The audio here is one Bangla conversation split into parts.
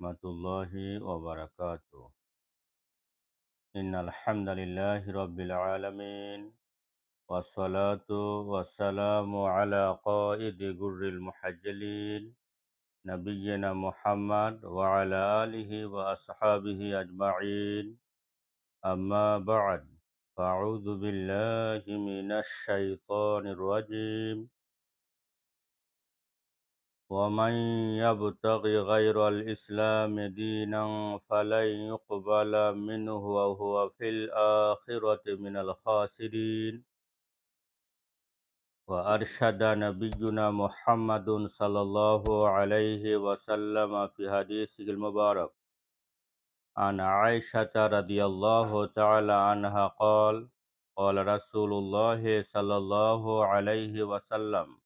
ورحمة الله وبركاته. إن الحمد لله رب العالمين والصلاة والسلام على قائد جر المحجلين نبينا محمد وعلى آله وأصحابه أجمعين. أما بعد فأعوذ بالله من الشيطان الرجيم. ومن يبتغ غير الإسلام دينا فلن يقبل منه وهو في الآخرة من الخاسرين. وأرشد نبينا محمد صلى الله عليه وسلم في حديثه المبارك. عن عائشة رضي الله تعالى عنها قال قال رسول الله صلى الله عليه وسلم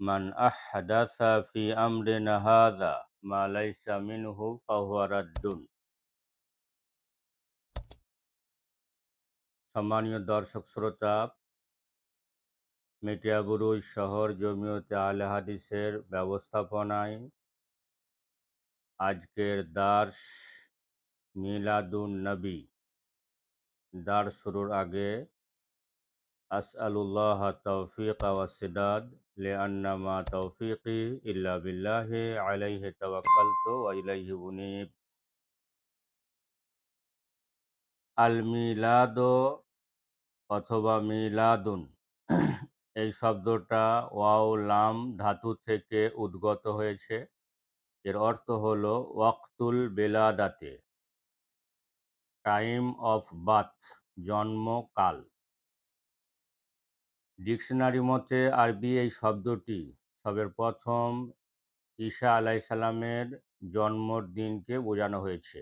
মান আহদাসা ফি আমরিনা হাযা মা লাইসা মিনহু সম্মানীয় দর্শক শ্রোতা মিটিয়াবুরুজ শহর জমিয়তে আলে হাদিসের ব্যবস্থাপনায় আজকের দার্স মিলাদুন নবী। দার শুরুর আগে, আসআলুল্লাহ তৌফিক আওয়াসিদাদ মা তৌফিকি ইল্লা বিল্লাহি আলাইহি তাওয়াক্কালতু ওয়া ইলাইহি উনীব মিলাদ অথবা মিলাদুন। এই শব্দটা ওয়াও, লাম, ধাতু থেকে উদ্গত হয়েছে। এর অর্থ হলো ওয়াক্তুল বেলাদাতে, টাইম অফ বার্থ, জন্মকাল। ডিকশনারি মতে আরবি এই শব্দটি সবের প্রথম ঈশা আলাইসাল্লামের জন্মর দিনকে বোঝানো হয়েছে।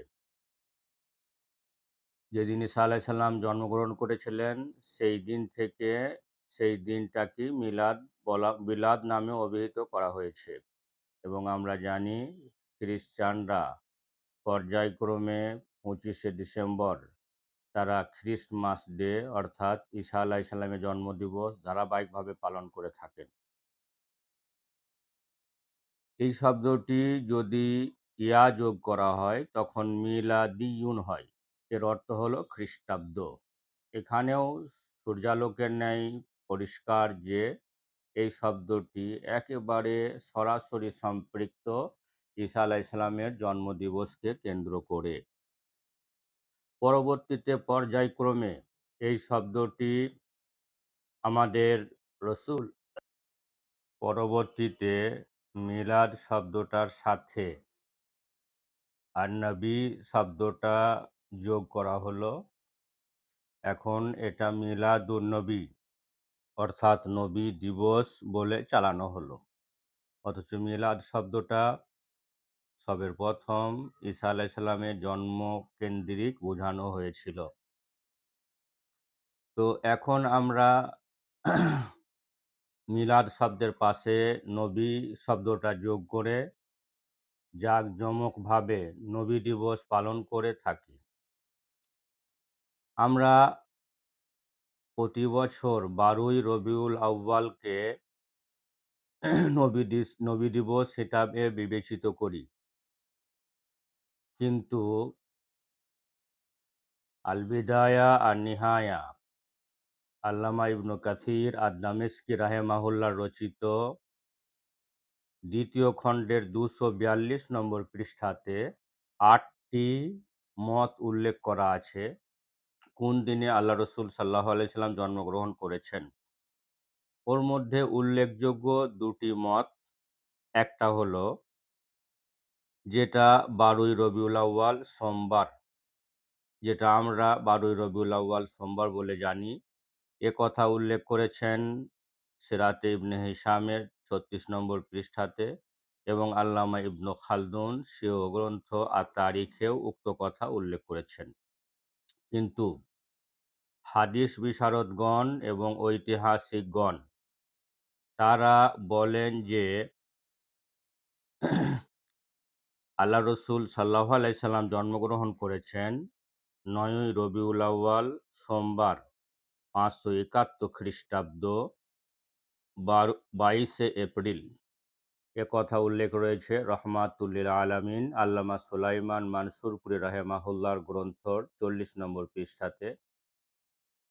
যেদিন ঈসা আলাইসাল্লাম জন্মগ্রহণ করেছিলেন, সেই দিন থেকে সেই দিনটাকে মিলাদ বলা, মিলাদ নামে অভিহিত করা হয়েছে। এবং আমরা জানি খ্রিস্টানরা পর্যায়ক্রমে পঁচিশে ডিসেম্বর তারা খ্রিস্টমাস ডে অর্থাৎ ঈসা আলাহ ইসলামের জন্মদিবস ধারাবাহিকভাবে পালন করে থাকেন। এই শব্দটি যদি ইয়া যোগ করা হয়, তখন মিলাদিউন হয়। এর অর্থ হলো খ্রিস্টাব্দ। এখানেও সূর্যালোকের ন্যায় পরিষ্কার যে এই শব্দটি একেবারে সরাসরি সম্পৃক্ত ঈসা আলাহ ইসলামের জন্মদিবসকে কেন্দ্র করে। পরবর্তীতে পর্যায়ক্রমে এই শব্দটি আমাদের রসুল পরবর্তীতে মিলাদ শব্দটার সাথে আর নবী শব্দটা যোগ করা হলো। এখন এটা মিলাদ মিলাদুন্নবী অর্থাৎ নবী দিবস বলে চালানো হলো। অথচ মিলাদ শব্দটা সবের প্রথম ঈসা আলাইসাল্লামের জন্ম কেন্দ্রিক বোঝানো হয়েছিল। তো এখন আমরা মিলাদ শব্দের পাশে নবী শব্দটা যোগ করে জাঁকজমকভাবে নবী দিবস পালন করে থাকি। আমরা প্রতি বছর বারোই রবিউল আউ্বালকে নবী নবী দিবস হিসাবে বিবেচিত করি। কিন্তু আলবিদায়া আর নিহায়া আল্লামা ইবনু কাসির আর দামেস্কি রাহেমাহুল্লার রচিত দ্বিতীয় খণ্ডের দুশো বিয়াল্লিশ নম্বর পৃষ্ঠাতে আটটি মত উল্লেখ করা আছে। কোন দিনে আল্লাহ রসুল সাল্লাহ আলাইসাল্লাম জন্মগ্রহণ করেছেন? ওর মধ্যে উল্লেখযোগ্য দুটি মত, একটা হলো যেটা বারোই রবিউল আউ্য়াল সোমবার। যেটা আমরা বারোই রবিউল আউ্য়াল সোমবার বলে জানি। এ কথা উল্লেখ করেছেন সেরাতে ইবনে হিসামের ছত্রিশ নম্বর পৃষ্ঠাতে এবং আল্লামা ইবনু খালদুন সেও গ্রন্থ আর তারিখেও উক্ত কথা উল্লেখ করেছেন। কিন্তু হাদিস বিশারদগণ এবং ঐতিহাসিকগণ, তারা বলেন যে আল্লাহ রসুল সাল্লাহ আলাইসাল্লাম জন্মগ্রহণ করেছেন নয়ই রবিউল আউ্য়াল সোমবার পাঁচশো একাত্তর খ্রিস্টাব্দ বারো, বাইশে এপ্রিল। এ কথা উল্লেখ রয়েছে রহমাতুল্লিল আলামিন আল্লামা সুলাইমান মানসুরপুরি রাহেমাহুল্লাহর গ্রন্থর চল্লিশ নম্বর পৃষ্ঠাতে।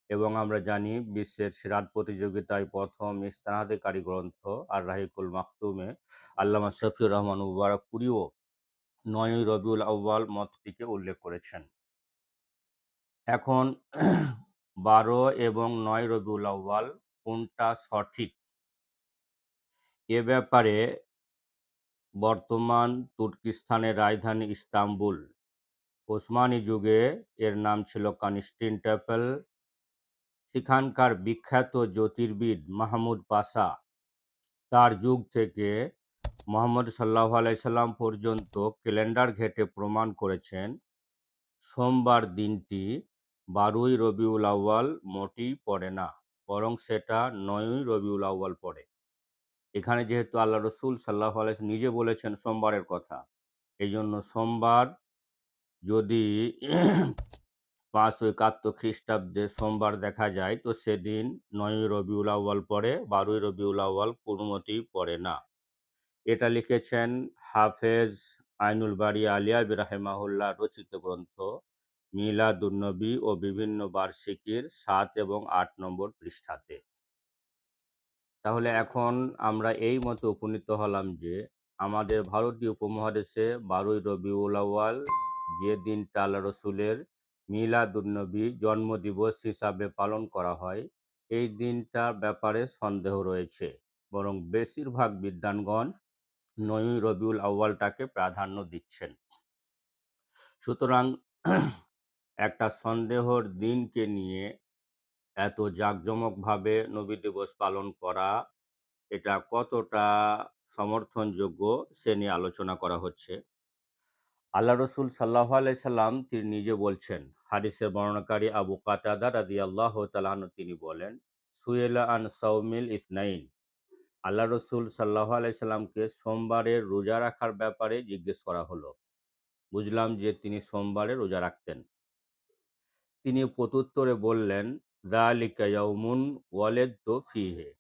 এবং আমরা জানি বিশ্বের সিরাত প্রতিযোগিতায় প্রথম স্থানাধিকারী গ্রন্থ আর রাহিকুল মাহতুমে আল্লামা শফিউর রহমান মুবারকপুরিও নয়ই রবিউল আউ্বাল মতটিকে উল্লেখ করেছেন। এখন বারো এবং নয় রবিউল আউ্বাল কোনটা সঠিক? এ ব্যাপারে বর্তমান তুর্কিস্তানের রাজধানী ইস্তাম্বুল, ওসমানী যুগে এর নাম ছিল টেপেল সেখানকার বিখ্যাত জ্যোতির্বিদ মাহমুদ পাশা তার যুগ থেকে মোহাম্মদ সাল্লাহ আলাইসাল্লাম পর্যন্ত ক্যালেন্ডার ঘেটে প্রমাণ করেছেন, সোমবার দিনটি বারোই রবিউল আউ্য়াল মোটেই পড়ে না, বরং সেটা নয়ই রবিউল আউ্য়াল পড়ে। এখানে যেহেতু আল্লাহ রসুল সাল্লাহ আলাইস নিজে বলেছেন সোমবারের কথা এই জন্য সোমবার যদি পাঁচশো একাত্তর খ্রিস্টাব্দে সোমবার দেখা যায়, তো সেদিন নয়ই রবিউল আউ্য়াল পড়ে, বারোই রবিউল আউ্য়াল কোনোমতেই পড়ে না। এটা লিখেছেন হাফেজ আইনুল বাড়ি আলিয়া বিরাহেমাহুল্লাহ রচিত গ্রন্থ মিলাদুন্নবী ও বিভিন্ন বার্ষিকীর সাত এবং আট নম্বর পৃষ্ঠাতে। তাহলে এখন আমরা এই মতো উপনীত হলাম যে আমাদের ভারতীয় উপমহাদেশে বারোই রবিউল আউ্য়াল যে দিনটা আল্লাহ রসুলের মিলাদুন্নবী জন্মদিবস হিসাবে পালন করা হয়, এই দিনটার ব্যাপারে সন্দেহ রয়েছে। বরং বেশিরভাগ বিদ্বানগণ নয়ই রবিউল আউ্য়ালটাকে প্রাধান্য দিচ্ছেন। সুতরাং একটা সন্দেহর দিনকে নিয়ে এত জাঁকজমকভাবে নবী দিবস পালন করা, এটা কতটা সমর্থনযোগ্য সে নিয়ে আলোচনা করা হচ্ছে। আল্লাহ রসুল সাল্লাহ আলাইসাল্লাম তিনি নিজে বলছেন, হাদিসের বর্ণনাকারী আবু কাতাদা রাদি আল্লাহ তালাহন তিনি বলেন, সুয়েলা আন সৌমিল ইসনাইন আল্লাহ রসুল সাল্লাহ আলাইসাল্লামকে সোমবারের রোজা রাখার ব্যাপারে জিজ্ঞেস করা হলো। বুঝলাম যে তিনি সোমবারে রোজা রাখতেন। তিনি প্রত্যুত্তরে বললেন, দালিকা ইয়াউমুন ওয়ালেদ্দু ফিহে।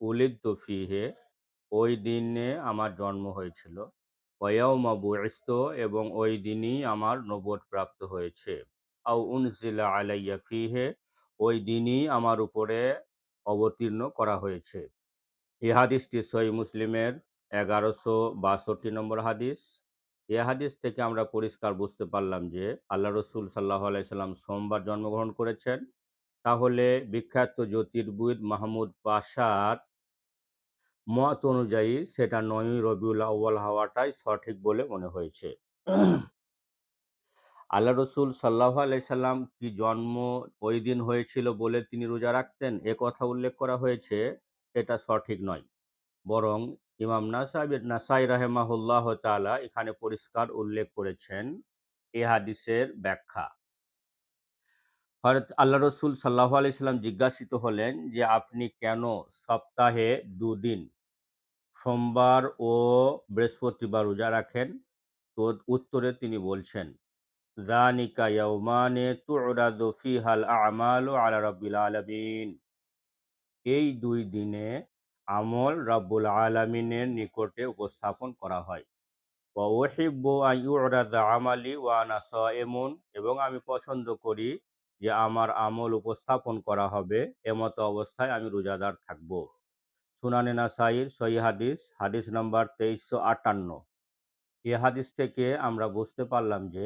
উলিদ্দু ফিহে, ওই দিনে আমার জন্ম হয়েছিল। ওয়াউমা বুইস্ত, এবং ওই দিনই আমার নবদ প্রাপ্ত হয়েছে। আউ উনজিলা আলাইয়া ফিহে, ওই দিনই আমার উপরে অবতীর্ণ করা হয়েছে। এ হাদিসটি সই মুসলিমের এগারোশো বাষট্টি নম্বর হাদিস। এ হাদিস থেকে আমরা পরিষ্কার বুঝতে পারলাম যে, আল্লাহ রসুল সাল্লাহ আলাইসাল্লাম সোমবার জন্মগ্রহণ করেছেন। তাহলে বিখ্যাত জ্যোতির্বিদ মাহমুদ পাশার মত অনুযায়ী সেটা নয় রবিউল আউ্বাল হওয়াটাই সঠিক বলে মনে হয়েছে। আল্লাহ রসুল সাল্লাহ আলাইসাল্লাম কি জন্ম ওই দিন হয়েছিল বলে তিনি রোজা রাখতেন? এ কথা উল্লেখ করা হয়েছে। এটা সঠিক নয়। বরং ইমাম নাসাবির নাসাই রাহেমাহুল্লাহ তালা এখানে পরিষ্কার উল্লেখ করেছেন এ হাদিসের ব্যাখ্যা। হরত আল্লাহ রসুল সাল্লাহ আলাইসাল্লাম জিজ্ঞাসিত হলেন যে, আপনি কেন সপ্তাহে দুদিন, সোমবার ও বৃহস্পতিবার রোজা রাখেন? তো উত্তরে তিনি বলছেন, দানিকা ইয়াউমানে তুরাদু ফিহাল আমালু আলা রাব্বিল আলামিন। এই দুই দিনে আমল রাব্বুল আলামিনের নিকটে উপস্থাপন করা হয়। আমালি এমন এবং আমি পছন্দ করি যে আমার আমল উপস্থাপন করা হবে, এমত অবস্থায় আমি রোজাদার থাকব। সুনানে নাসাইর সই হাদিস হাদিস নাম্বার তেইশশো আটান্ন। এ হাদিস থেকে আমরা বুঝতে পারলাম যে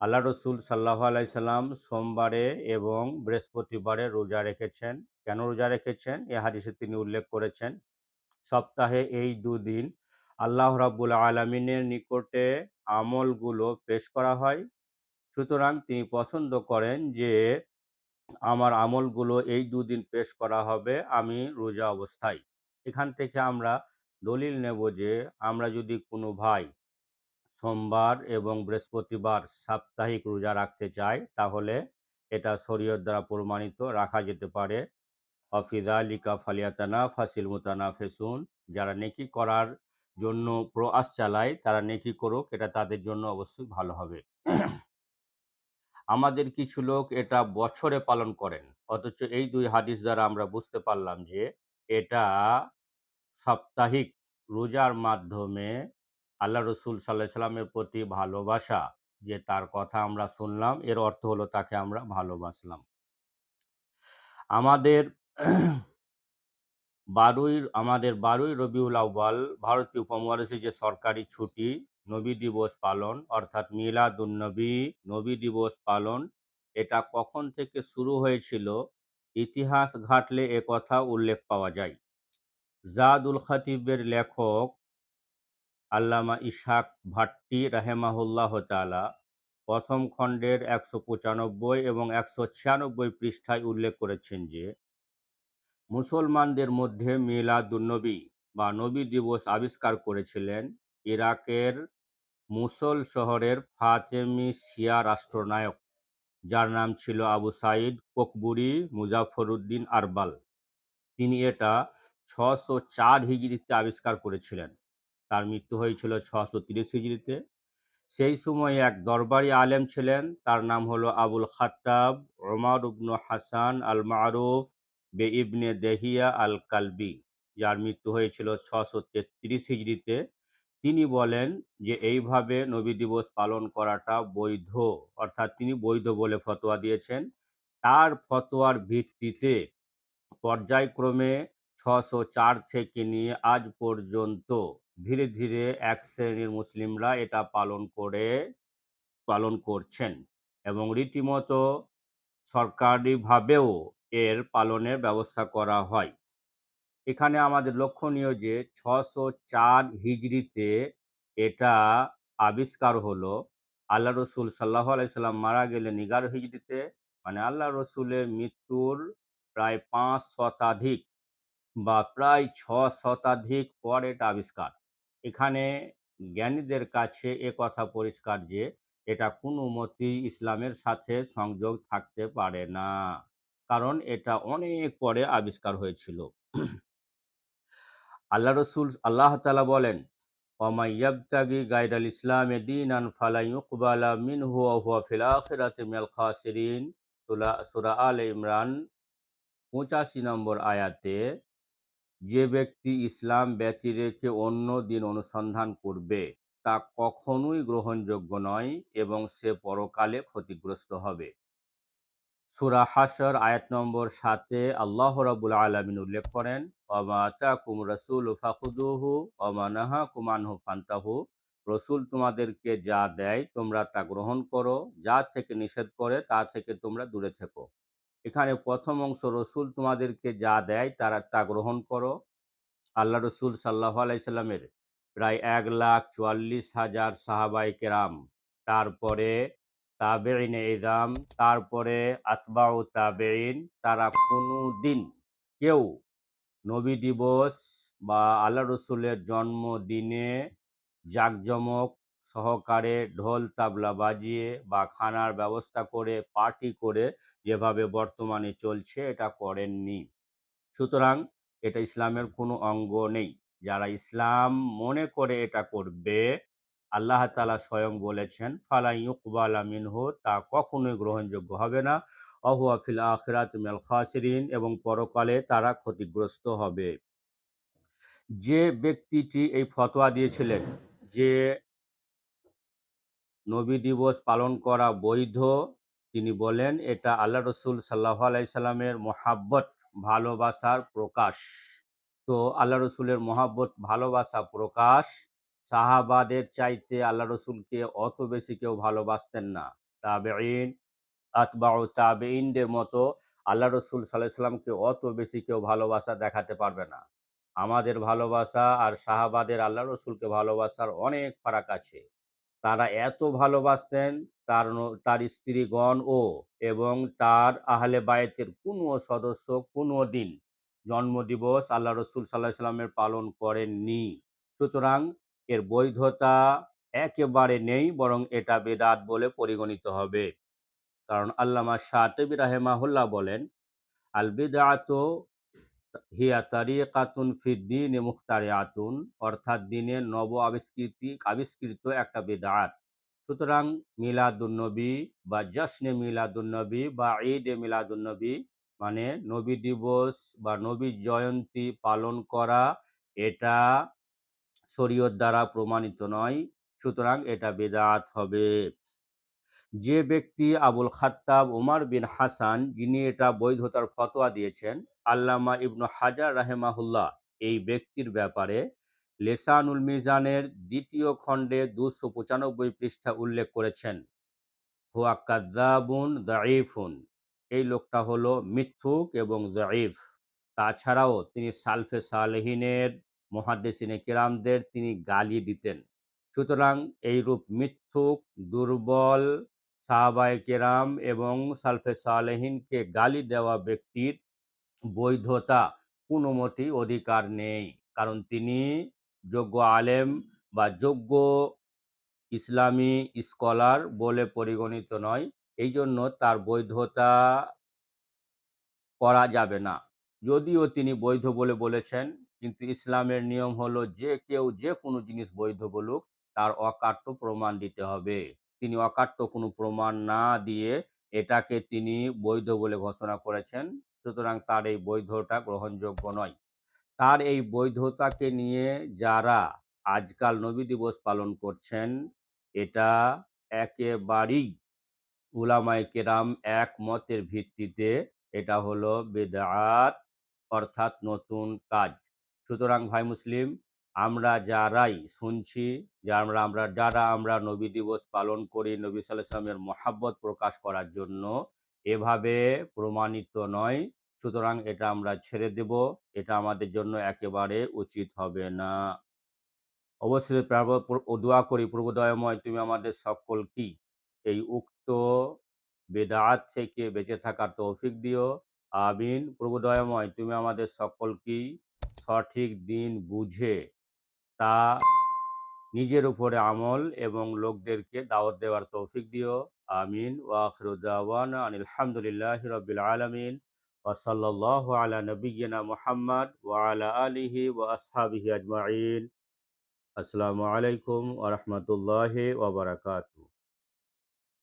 আল্লাহ রসুল সাল্লাহ আলাইসাল্লাম সোমবারে এবং বৃহস্পতিবারে রোজা রেখেছেন। কেন রোজা রেখেছেন? এ হাদিসে তিনি উল্লেখ করেছেন, সপ্তাহে এই দুদিন আল্লাহ রাবুল আলমিনের নিকটে আমলগুলো পেশ করা হয়। সুতরাং তিনি পছন্দ করেন যে আমার আমলগুলো এই দুদিন পেশ করা হবে, আমি রোজা অবস্থায়। এখান থেকে আমরা দলিল নেব যে আমরা যদি কোনো ভাই সোমবার এবং বৃহস্পতিবার সাপ্তাহিক রোজা রাখতে চায়, তাহলে এটা শরীয়ত দ্বারা প্রমাণিত রাখা যেতে পারে। অফিদা লিকা ফালিয়াতানা ফাসিল মুতানা ফেসুন যারা নেকি করার জন্য প্রয়াস চালায়, তারা নেকি করুক, এটা তাদের জন্য অবশ্যই ভালো হবে। আমাদের কিছু লোক এটা বছরে পালন করেন, অথচ এই দুই হাদিস দ্বারা আমরা বুঝতে পারলাম যে এটা সাপ্তাহিক রোজার মাধ্যমে আল্লাহ রসুল সাল্লাহ সাল্লামের প্রতি ভালোবাসা যে তার কথা আমরা শুনলাম, এর অর্থ হলো তাকে আমরা ভালোবাসলাম। আমাদের বারোই আমাদের বারোই রবিউল আউ্বাল ভারতীয় উপমহাদেশে যে সরকারি ছুটি, নবী দিবস পালন, অর্থাৎ মিলাদুন্নবী নবী দিবস পালন, এটা কখন থেকে শুরু হয়েছিল? ইতিহাস ঘাটলে কথা উল্লেখ পাওয়া যায়। জাদুল খাতিবের লেখক আল্লামা ইশাক ভাট্টি রাহেমাহুল্লাহ তালা প্রথম খণ্ডের একশো পঁচানব্বই এবং একশো ছিয়ানব্বই পৃষ্ঠায় উল্লেখ করেছেন যে, মুসলমানদের মধ্যে মিলাদুন্নবী বা নবী দিবস আবিষ্কার করেছিলেন ইরাকের মুসল শহরের ফাতেমি শিয়া রাষ্ট্রনায়ক, যার নাম ছিল আবু সাইদ কোকবুরি মুজাফরউদ্দিন আরবাল। তিনি এটা ছশো চার হিজড়িতে আবিষ্কার করেছিলেন। তার মৃত্যু হয়েছিল ছশো তিরিশ হিজড়িতে। সেই সময় এক দরবারি আলেম ছিলেন, তার নাম হলো আবুল খাত্তাব ওমর উবনু হাসান আল মারুফ বে ইবনে দেহিয়া আল কালবি যার মৃত্যু হয়েছিল ছশো তেত্রিশ হিজড়িতে। তিনি বলেন যে, এইভাবে নবী দিবস পালন করাটা বৈধ। অর্থাৎ তিনি বৈধ বলে ফতোয়া দিয়েছেন। তার ফতোয়ার ভিত্তিতে পর্যায়ক্রমে ছশো চার থেকে নিয়ে আজ পর্যন্ত ধীরে ধীরে এক শ্রেণির মুসলিমরা এটা পালন করে, পালন করছেন এবং রীতিমতো সরকারিভাবেও এর পালনের ব্যবস্থা করা হয়। এখানে আমাদের লক্ষণীয় যে ছশো চার হিজড়িতে এটা আবিষ্কার হলো, আল্লাহ রসুল সাল্লাহ আলাইসাল্লাম মারা গেলেন এগারো হিজড়িতে মানে আল্লাহ রসুলের মৃত্যুর প্রায় পাঁচ শতাধিক বা প্রায় ছ শতাধিক পর এটা আবিষ্কার। এখানে জ্ঞানীদের কাছে এ কথা পরিষ্কার যে, এটা কোনো মতেই ইসলামের সাথে সংযোগ থাকতে পারে না। কারণ এটা অনেক পরে আবিষ্কার হয়েছিল। আল্লাহ রসুল, আল্লাহ তালা বলেন ওমাইয়াবতাগি গাইডাল ইসলাম দিন আন ফালাইকুবালা মিন হুয়া হুয়া ফিল আখিরাতে মিনাল খাসিরিন। সুরা আল ইমরান পঁচাশি নম্বর আয়াতে যে ব্যক্তি ইসলাম ব্যতি রেখে অন্য দিন অনুসন্ধান করবে, তা কখনোই গ্রহণযোগ্য নয় এবং সে পরকালে ক্ষতিগ্রস্ত হবে। সুরা হাসর আয়াত নম্বর সাতে আল্লাহ রাবুল আলমিন উল্লেখ করেন অমা কুম রসুল ফাকুদুহু অমা নাহা কুমানহু ফান্তাহু। রসুল তোমাদেরকে যা দেয় তোমরা তা গ্রহণ করো, যা থেকে নিষেধ করে তা থেকে তোমরা দূরে থেকো। এখানে প্রথম অংশ রসুল তোমাদেরকে যা দেয়, তারা তা গ্রহণ করো। আল্লাহ রসুল সাল্লাহ আলাইসাল্লামের প্রায় এক লাখ চুয়াল্লিশ হাজার সাহাবাই কেরাম। তারপরে তাবেইন এদাম তারপরে আতবাউ তাবেইন তারা কোনো দিন কেউ নবী দিবস বা আল্লাহ রসুলের জন্মদিনে জাঁকজমক সহকারে ঢোল, তাবলা বাজিয়ে বা খানার ব্যবস্থা করে, পার্টি করে যেভাবে বর্তমানে চলছে এটা করেননি। সুতরাং এটা ইসলামের কোনো অঙ্গ নেই। যারা ইসলাম মনে করে এটা করবে, আল্লাহ তালা স্বয়ং বলেছেন ফালাইকুবালা মিনহু তা কখনোই গ্রহণযোগ্য হবে না। অহুয়াফিল আখরাত মিয়াল খাসিরিন এবং পরকালে তারা ক্ষতিগ্রস্ত হবে। যে ব্যক্তিটি এই ফতোয়া দিয়েছিলেন যে নবী দিবস পালন করা বৈধ। তিনি বলেন, এটা আল্লাহ রসুল সাল্লাহ আলাইসাল্লামের মোহাব্বত, ভালোবাসার প্রকাশ। তো আল্লাহ রসুলের মহাব্বত, ভালোবাসা প্রকাশ। সাহাবাদের চাইতে আল্লাহ রসুলকে অত বেশি কেউ ভালোবাসতেন না। তাবেইন আতবা তাবেইনদের মতো আল্লাহ রসুল সাল্লাহ সাল্লামকে অত বেশি কেউ ভালোবাসা দেখাতে পারবে না। আমাদের ভালোবাসা আর সাহাবাদের আল্লাহ রসুলকে ভালোবাসার অনেক ফারাক আছে। তারা এত ভালোবাসতেন, তার তার স্ত্রীগণ ও, এবং তার আহলে বায়েতের কোনো সদস্য কোনো দিন জন্মদিবস আল্লাহ রসুল সাল্লাহ সাল্লামের পালন করেননি। সুতরাং এর বৈধতা একেবারে নেই, বরং এটা বেদাত বলে পরিগণিত হবে। কারণ আল্লামা শাহতবি রাহেমাহুল্লাহ বলেন আল বিদাত হিয়া তারিকাতুন ফিদ্দিন মুখতারিয়াতুন, অর্থাৎ দিনের নব আবিষ্কৃতি, আবিষ্কৃত একটা বেদাত। সুতরাং মিলাদুন্নবী বা জশ্নে মিলাদুন্নবী বা ঈদ এ মিলাদুন্নবী মানে নবী দিবস বা নবী জয়ন্তী পালন করা এটা শরীয়ত দ্বারা প্রমাণিত নয়, সুতরাং এটা বেদাত হবে। যে ব্যক্তি আবুল খাত্তাব উমার বিন হাসান, যিনি এটা বৈধতার ফতোয়া দিয়েছেন, আল্লামা ইবনু হাজার রাহেমাহুল্লাহ, এই ব্যক্তির ব্যাপারে লেসানুল মিজানের দ্বিতীয় খণ্ডে দুশো পঁচানব্বই পৃষ্ঠা উল্লেখ করেছেন। হুয়া কাদ্দাবুন দাইফুন এই লোকটা হলো মিথ্যুক এবং দাইফ তাছাড়াও তিনি সালফে সালেহিনের মহাদ্দেসিনে কেরামদের তিনি গালি দিতেন। সুতরাং এইরূপ মিথ্যুক, দুর্বল সাহাবায় কেরাম এবং সালফে সালেহিনকে গালি দেওয়া ব্যক্তির বৈধতা কোনো মতেই অধিকার নেই। কারণ তিনি যোগ্য আলেম বা যোগ্য ইসলামী স্কলার বলে পরিগণিত নয়। এই জন্য তার বৈধতা করা যাবে না। যদিও তিনি বৈধ বলে বলেছেন, কিন্তু ইসলামের নিয়ম হলো যে কেউ যে কোনো জিনিস বৈধ বলুক, তার অকাট্য প্রমাণ দিতে হবে। তিনি অকাট্য কোনো প্রমাণ না দিয়ে এটাকে তিনি বৈধ বলে ঘোষণা করেছেন। সুতরাং তার এই বৈধটা গ্রহণযোগ্য নয়। তার এই বৈধতাকে নিয়ে যারা আজকাল নবী দিবস পালন করছেন, এটা একেবারেই উলামায়ে কেরাম একমতের ভিত্তিতে এটা হলো বেদাত অর্থাৎ নতুন কাজ। সুতরাং ভাই মুসলিম আমরা যারাই শুনছি যে আমরা আমরা, যারা আমরা নবী দিবস পালন করি, নবী সাল্লামের মহাব্বত প্রকাশ করার জন্য, এভাবে প্রমাণিত নয়। সুতরাং এটা আমরা ছেড়ে দেব, এটা আমাদের জন্য একেবারে উচিত হবে না। অবশ্যই দোয়া করি, প্রভুদয়ময়, তুমি আমাদের সকল কি এই উক্ত বেদাত থেকে বেঁচে থাকার তৌফিক দিও। আমিন। প্রভুদয়ময়, তুমি আমাদের সকলকেই সঠিক দিন বুঝে তা নিজের উপরে আমল এবং লোকদেরকে দাওয়াত দেওয়ার তৌফিক দিও। আমিন। ওয়াখরুদ্দাওয়ান আলহামদুলিল্লাহ রবিল আলমিন। ওসল্লাহ আলা নবীনা মোহাম্মদ ওয়ালা আলিহি ও আসহাবিহি আজমাইন। আসসালামু আলাইকুম ওরহমতুল্লাহ ওবরাকাতু